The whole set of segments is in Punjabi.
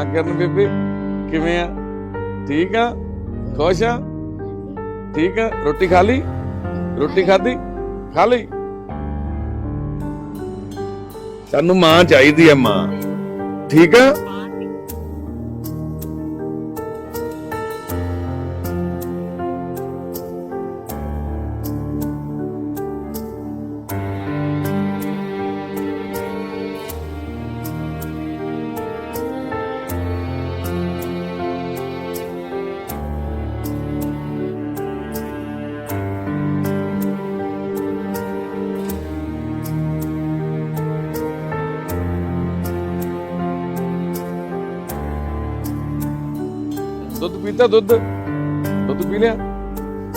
ਹਾਂ ਕਰਨ ਬੇਬੇ, ਕਿਵੇਂ ਆ? ਠੀਕ ਆ? ਖੁਸ਼ ਆ? ਠੀਕ ਆ? ਰੋਟੀ ਖਾ ਲਈ? ਰੋਟੀ ਖਾਧੀ? ਖਾ ਲਈ? ਸਾਨੂੰ ਮਾਂ ਚਾਹੀਦੀ ਆ ਮਾਂ। ਠੀਕ ਆ? ਦੁੱਧ ਪੀਤਾ ਦੁੱਧ। ਦੁੱਧ ਪੀ ਲਿਆ।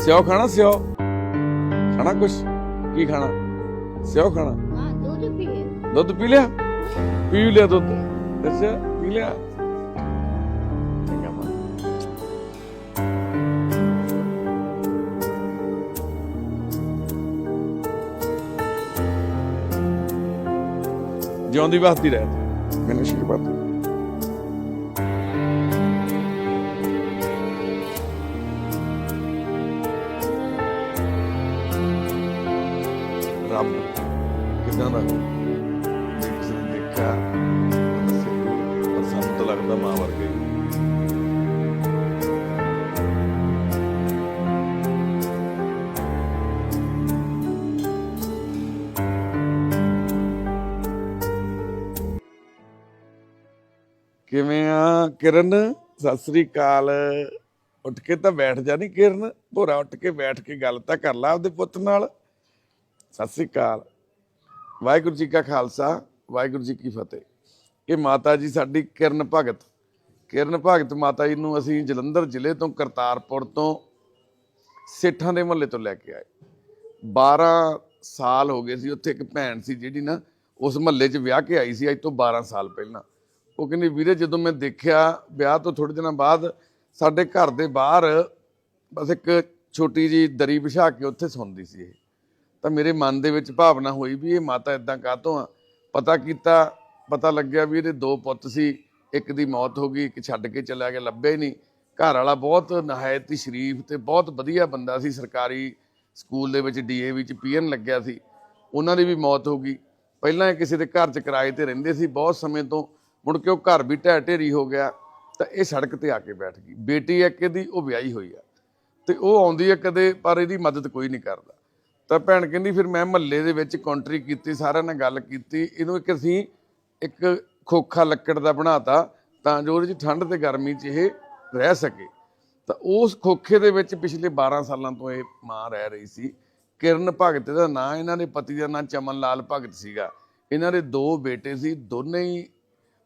ਸਿਓ ਖਾਣਾ ਸਿਓ ਖਾਣਾ ਕੁਛ? ਕੀ ਖਾਣਾ? ਸਿਓ ਖਾਣਾ। ਹਾਂ ਦੁੱਧ ਪੀ ਦੁੱਧ ਪੀ ਲਿਆ? ਪੀ ਲਿਆ ਦੁੱਧ। ਅੱਛਾ ਪੀ ਲਿਆ। ਜਿਉਂਦੀ ਵਸਦੀ ਰਹਿ ਮੈਨੂੰ ਸ਼ੀਰਵਾਦ ਦੇ ਰੱਬ ਕਿਦਾਂ ਦਾ? ਜੇ ਕਿਸੇ ਨੇ ਦੇਖਿਆ? ਪਰ ਸਾਨੂੰ ਤਾਂ ਲੱਗਦਾ ਮਾਂ ਵਰਗਾ ਹੀ। ਕਿਵੇਂ ਆ ਕਿਰਨ? ਸਤਿ ਸ੍ਰੀ ਅਕਾਲ। ਉੱਠ ਕੇ ਤਾਂ ਬੈਠ ਜਾ ਨੀ ਕਿਰਨ। ਭੋਰਾ ਉੱਠ ਕੇ ਬੈਠ ਕੇ ਗੱਲ ਤਾਂ ਕਰ ਲਾ ਆਪਦੇ ਪੁੱਤ ਨਾਲ। ਸਤਿ ਸ੍ਰੀ ਅਕਾਲ। ਵਾਹਿਗੁਰੂ ਜੀ ਕਾ ਖਾਲਸਾ, ਵਾਹਿਗੁਰੂ ਜੀ ਕੀ ਫਤਿਹ। ਇਹ ਮਾਤਾ ਜੀ ਸਾਡੀ ਕਿਰਨ ਭਗਤ। ਕਿਰਨ ਭਗਤ ਮਾਤਾ ਜੀ ਨੂੰ ਅਸੀਂ ਜਲੰਧਰ ਜ਼ਿਲ੍ਹੇ ਤੋਂ ਕਰਤਾਰਪੁਰ ਤੋਂ ਸੇਠਾਂ ਦੇ ਮਹੱਲੇ ਤੋਂ ਲੈ ਕੇ ਆਏ। 12 ਸਾਲ ਹੋ ਗਏ ਸੀ, ਉੱਥੇ ਇੱਕ ਭੈਣ ਸੀ ਜਿਹੜੀ ਨਾ ਉਸ ਮਹੱਲੇ 'ਚ ਵਿਆਹ ਕੇ ਆਈ ਸੀ, ਅੱਜ ਤੋਂ 12 ਸਾਲ ਪਹਿਲਾਂ। ਉਹ ਕਹਿੰਦੀ, ਵੀਰੇ, ਜਦੋਂ ਮੈਂ ਦੇਖਿਆ ਵਿਆਹ ਤੋਂ ਥੋੜੇ ਦਿਨਾਂ ਬਾਅਦ, ਸਾਡੇ ਘਰ ਦੇ ਬਾਹਰ ਬਸ ਇੱਕ ਛੋਟੀ ਜੀ ਦਰੀ ਵਿਛਾ ਕੇ ਉੱਥੇ ਸੌਂਦੀ ਸੀ ਇਹ। ਤਾਂ ਮੇਰੇ ਮਨ ਦੇ ਵਿੱਚ ਭਾਵਨਾ ਹੋਈ ਵੀ ਇਹ ਮਾਤਾ ਇਦਾਂ ਕਾਹਤੋਂ ਆ? ਪਤਾ ਕੀਤਾ, ਪਤਾ ਲੱਗਿਆ ਵੀ ਇਹਦੇ ਦੋ ਪੁੱਤ ਸੀ, ਇੱਕ ਦੀ ਮੌਤ ਹੋ ਗਈ, ਇੱਕ ਛੱਡ ਕੇ ਚਲਾ ਗਿਆ, ਲੱਭਿਆ ਹੀ ਨਹੀਂ। ਘਰ ਵਾਲਾ ਬਹੁਤ ਨਹਾਇਤ ਹੀ ਸ਼ਰੀਫ ਤੇ ਬਹੁਤ ਵਧੀਆ ਬੰਦਾ ਸੀ, ਸਰਕਾਰੀ ਸਕੂਲ ਦੇ ਵਿੱਚ ਡੀਏਵੀ ਚ ਪੀਐਨ ਲੱਗਿਆ ਸੀ। ਉਹਨਾਂ ਦੀ ਵੀ ਮੌਤ ਹੋ ਗਈ। ਪਹਿਲਾਂ ਇਹ ਕਿਸੇ ਦੇ ਘਰ ਚ ਕਿਰਾਏ ਤੇ ਰਹਿੰਦੇ ਸੀ, ਬਹੁਤ ਸਮੇਂ ਤੋਂ। ਮੁੜ ਕੇ ਉਹ ਘਰ ਵੀ ਢਹਿ ਢੇਰੀ ਹੋ ਗਿਆ, ਤਾਂ ਇਹ ਸੜਕ ਤੇ ਆ ਕੇ ਬੈਠ ਗਈ। ਬੇਟੀ ਇੱਕ ਇਹਦੀ, ਉਹ ਵਿਆਹੀ ਹੋਈ ਆ। ਤੇ ਉਹ ਆਉਂਦੀ ਹੈ ਕਦੇ, ਪਰ ਇਹਦੀ ਮਦਦ ਕੋਈ ਨਹੀਂ ਕਰਦਾ। ਤਾਂ ਭੈਣ ਕਹਿੰਦੀ ਫਿਰ ਮੈਂ ਮਹੱਲੇ ਦੇ ਵਿੱਚ ਕੰਟਰੀ ਕੀਤੀ, ਸਾਰਿਆਂ ਨਾਲ ਗੱਲ ਕੀਤੀ। ਇਹਨੂੰ ਇੱਕ ਅਸੀਂ ਇੱਕ ਖੋਖਾ ਲੱਕੜ ਦਾ ਬਣਾਤਾ ਤਾਂ ਜੋ ਉਹਦੇ ਚ ਠੰਡ ਤੇ ਗਰਮੀ ਚ ਇਹ ਰਹਿ ਸਕੇ। ਤਾਂ ਉਸ ਖੋਖੇ ਦੇ ਵਿੱਚ ਪਿਛਲੇ 12 ਸਾਲਾਂ ਤੋਂ ਇਹ ਮਾਂ ਰਹਿ ਰਹੀ ਸੀ। ਕਿਰਨ ਭਗਤ ਦਾ ਨਾਂ ਇਹਨਾਂ ਦੇ ਪਤੀ ਦਾ ਨਾਂ ਚਮਨ ਲਾਲ ਭਗਤ ਸੀਗਾ। ਇਹਨਾਂ ਦੇ ਦੋ ਬੇਟੇ ਸੀ, ਦੋਨੇ ਹੀ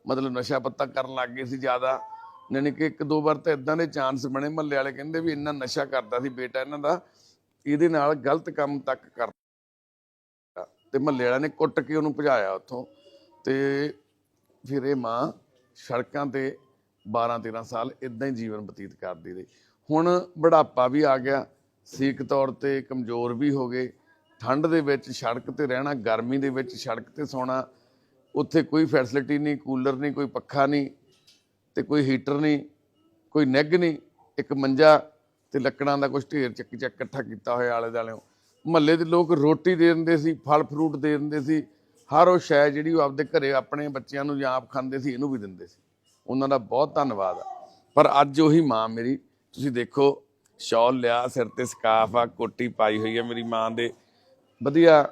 ਮਤਲਬ ਨਸ਼ਾ ਪੱਤਾ ਕਰਨ ਲੱਗ ਗਏ ਸੀ ਜ਼ਿਆਦਾ। ਯਾਨੀ ਕਿ ਇੱਕ ਦੋ ਵਾਰ ਤਾਂ ਇਦਾਂ ਦੇ ਚਾਂਸ ਬਣੇ, ਮਹੱਲੇ ਵਾਲੇ ਕਹਿੰਦੇ ਵੀ ਇੰਨਾ ਨਸ਼ਾ ਕਰਦਾ ਸੀ ਬੇਟਾ ਇਹਨਾਂ ਦਾ। ਇਹਦੇ ਨਾਲ ਗਲਤ ਕੰਮ ਤੱਕ ਕਰਦਾ ਤੇ ਮਹੱਲੇ ਵਾਲਿਆਂ ਨੇ ਕੁੱਟ ਕੇ ਉਹਨੂੰ ਭਜਾਇਆ ਉੱਥੋਂ ਤੇ ਫਿਰ ਇਹ ਮਾਂ ਸੜਕਾਂ ਤੇ 12 13 ਸਾਲ ਇਦਾਂ ਹੀ ਜੀਵਨ ਬਤੀਤ ਕਰਦੀ ਰਹੀ। ਹੁਣ ਬੁਢਾਪਾ ਵੀ ਆ ਗਿਆ ਸੀਕ ਤੌਰ ਤੇ ਕਮਜ਼ੋਰ ਵੀ ਹੋ ਗਏ, ਠੰਡ ਦੇ ਵਿੱਚ ਸੜਕ ਤੇ ਰਹਿਣਾ, ਗਰਮੀ ਦੇ ਵਿੱਚ ਸੜਕ ਤੇ ਸੌਣਾ, ਉੱਥੇ ਕੋਈ ਫੈਸਿਲਿਟੀ ਨਹੀਂ ਕੂਲਰ ਨਹੀਂ, ਕੋਈ ਪੱਖਾ ਨਹੀਂ ਤੇ ਕੋਈ ਹੀਟਰ ਨਹੀਂ, ਕੋਈ ਨਿੱਘ ਨਹੀਂ, ਇੱਕ ਮੰਜਾ ਤੇ ਲੱਕੜਾਂ ਦਾ ਕੁਝ ਢੇਰ ਚੱਕ ਚੱਕ ਇਕੱਠਾ ਕੀਤਾ ਹੋਇਆ ਆਲੇ ਦਾਲਿਓ ਮਹੱਲੇ ਦੇ ਲੋਕ ਰੋਟੀ ਦੇ ਦਿੰਦੇ ਸੀ, ਫਲ ਫਰੂਟ ਦੇ ਦਿੰਦੇ ਸੀ, ਹਰ ਉਹ ਸ਼ੈ ਜਿਹੜੀ ਉਹ ਆਪਦੇ ਘਰੇ ਆਪਣੇ ਬੱਚਿਆਂ ਨੂੰ ਜਾਂ ਆਪ ਖਾਂਦੇ ਸੀ, ਇਹਨੂੰ ਵੀ ਦਿੰਦੇ ਸੀ। ਉਹਨਾਂ ਦਾ ਬਹੁਤ ਧੰਨਵਾਦ ਆ। ਪਰ ਅੱਜ ਉਹੀ ਮਾਂ ਮੇਰੀ, ਤੁਸੀਂ ਦੇਖੋ, ਸ਼ਾਲ ਲਿਆ, ਸਿਰ ਤੇ ਸਕਾਫ ਆ, ਕੋਟੀ ਪਾਈ ਹੋਈ ਆ ਮੇਰੀ ਮਾਂ ਦੇ। ਵਧੀਆ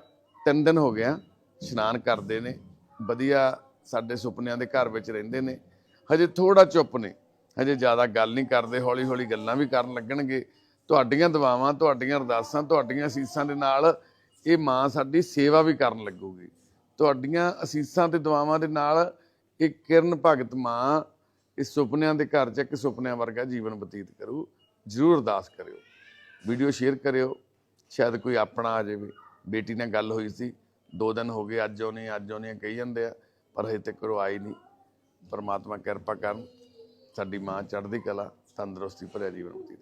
ਤਿੰਨ ਦਿਨ ਹੋ ਗਿਆ ਇਸ਼ਨਾਨ ਕਰਦੇ ਨੇ। ਵਧੀਆ ਸਾਡੇ ਸੁਪਨਿਆਂ ਦੇ ਘਰ ਵਿੱਚ ਰਹਿੰਦੇ ਨੇ। ਹਜੇ ਥੋੜਾ ਚੁੱਪ ਨੇ। ਹਜੇ ਜ਼ਿਆਦਾ ਗੱਲ ਨਹੀਂ ਕਰਦੇ ਹੌਲੀ ਹੌਲੀ ਗੱਲਾਂ ਵੀ ਕਰਨ ਲੱਗਣਗੇ। ਤੁਹਾਡੀਆਂ ਦੁਆਵਾਂ ਤੁਹਾਡੀਆਂ ਅਰਦਾਸਾਂ, ਤੁਹਾਡੀਆਂ ਅਸੀਸਾਂ ਦੇ ਨਾਲ ਇਹ ਮਾਂ ਸਾਡੀ ਸੇਵਾ ਵੀ ਕਰਨ ਲੱਗੂਗੀ। ਤੁਹਾਡੀਆਂ ਅਸੀਸਾਂ ਤੇ ਦੁਆਵਾਂ ਦੇ ਨਾਲ ਇਹ ਕਿਰਨ ਭਗਤ ਮਾਂ ਇਸ ਸੁਪਨਿਆਂ ਦੇ ਘਰ 'ਚ ਇੱਕ ਸੁਪਨਿਆਂ ਵਰਗਾ ਜੀਵਨ ਬਤੀਤ ਕਰੂ। ਜਰੂਰ ਅਰਦਾਸ ਕਰਿਓ। ਵੀਡੀਓ ਸ਼ੇਅਰ ਕਰਿਓ। ਸ਼ਾਇਦ ਕੋਈ ਆਪਣਾ ਆ ਜਾਵੇ। ਬੇਟੀ ਨਾਲ ਗੱਲ ਹੋਈ ਸੀ। ਦੋ ਦਿਨ ਹੋ ਗਏ, ਅੱਜ ਉਹਨੇ ਅੱਜ ਉਹਨੇ ਕਹੀ ਜਾਂਦੇ ਆ, ਪਰ ਹਜੇ ਤੱਕ ਉਹ ਆਈ ਨਹੀਂ। ਪਰਮਾਤਮਾ ਕਿਰਪਾ ਕਰਨ। ਸਾਡੀ ਮਾਂ ਚੜ੍ਹਦੀ ਕਲਾ ਤੰਦਰੁਸਤੀ ਭਰਿਆ ਜੀਵਨ ਬਤੀਤ